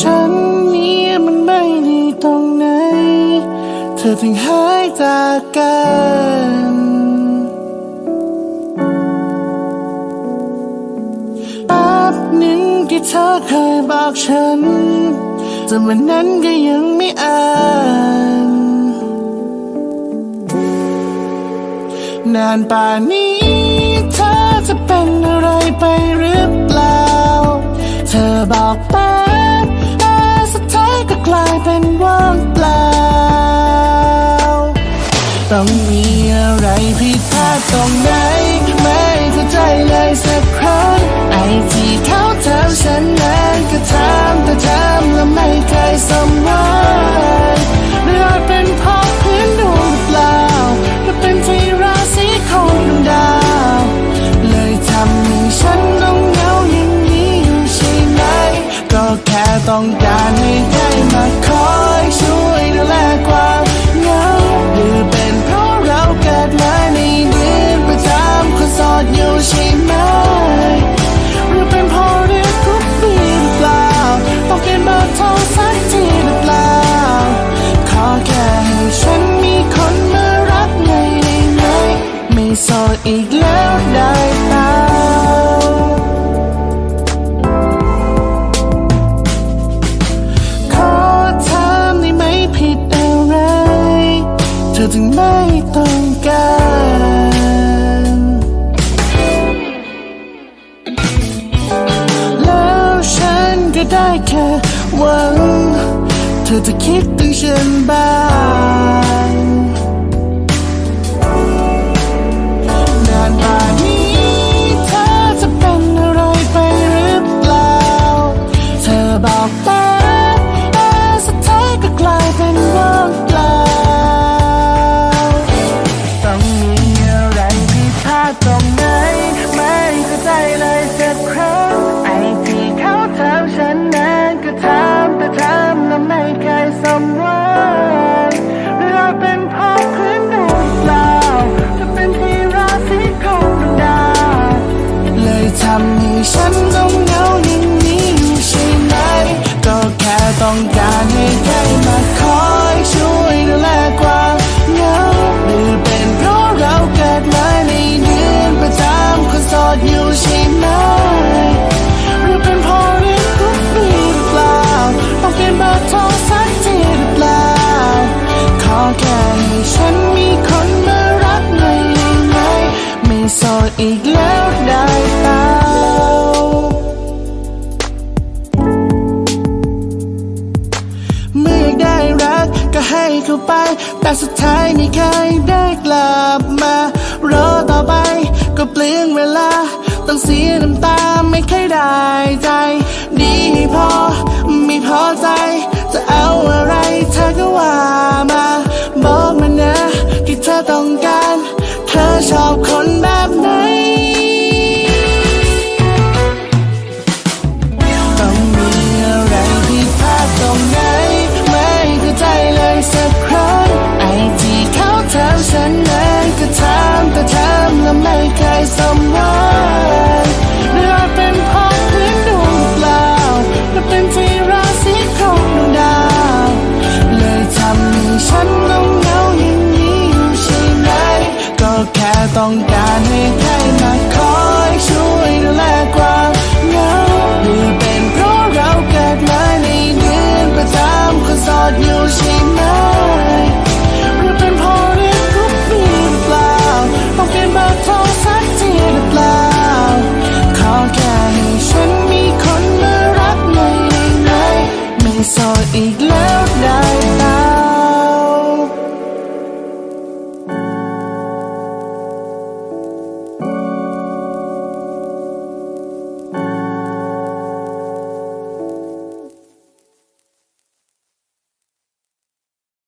ฉันเนี้มันไม่ดีตรงไหน เธอถึงหายจากกันแป๊บหนึ่งที่เธอเคยบอกฉันจต่มันนั้นก็ยังไม่อ่านนานป่านนี้เธอจะเป็นอะไรไปหรือเปล่า เธอบอก ต้องมีอะไรผิดพลาดตรงไหน ไม่เข้าใจเลยสักครั้ง ไอ้ที่เขาทำฉันนั้นก็ทำแต่ทำแล้วไม่เคยสมหวังหรืออาจเป็นเพราะพื้นดวงหรือเปล่าหรือเป็นที่ราศีของดาว เลยทำให้ฉันต้องเหงาอย่างนี้อยู่ใช่ไหม ก็แค่ต้องการให้ใครมาคอ ไม่โสดอีกแล้วได้เปล่าขอถามได้ไหมผิดอะไร เธอถึงไม่ต้องการแล้วฉันก็ได้แค่หวัง เธอจะคิดถึงฉันบ้าง อีกแล้วได้เปล่าเมื่อได้รักก็ให้เข้าไป แต่สุดท้ายไม่เคยได้กลับมารอต่อไปก็เปลืองเวลา ต้องเสียน้ำตาไม่เคยได้ใจ สักครั้งไอ้ที่เขาถามฉันนั้นก็ถามแต่ถามแล้วไม่เคยสมหวัง loud now.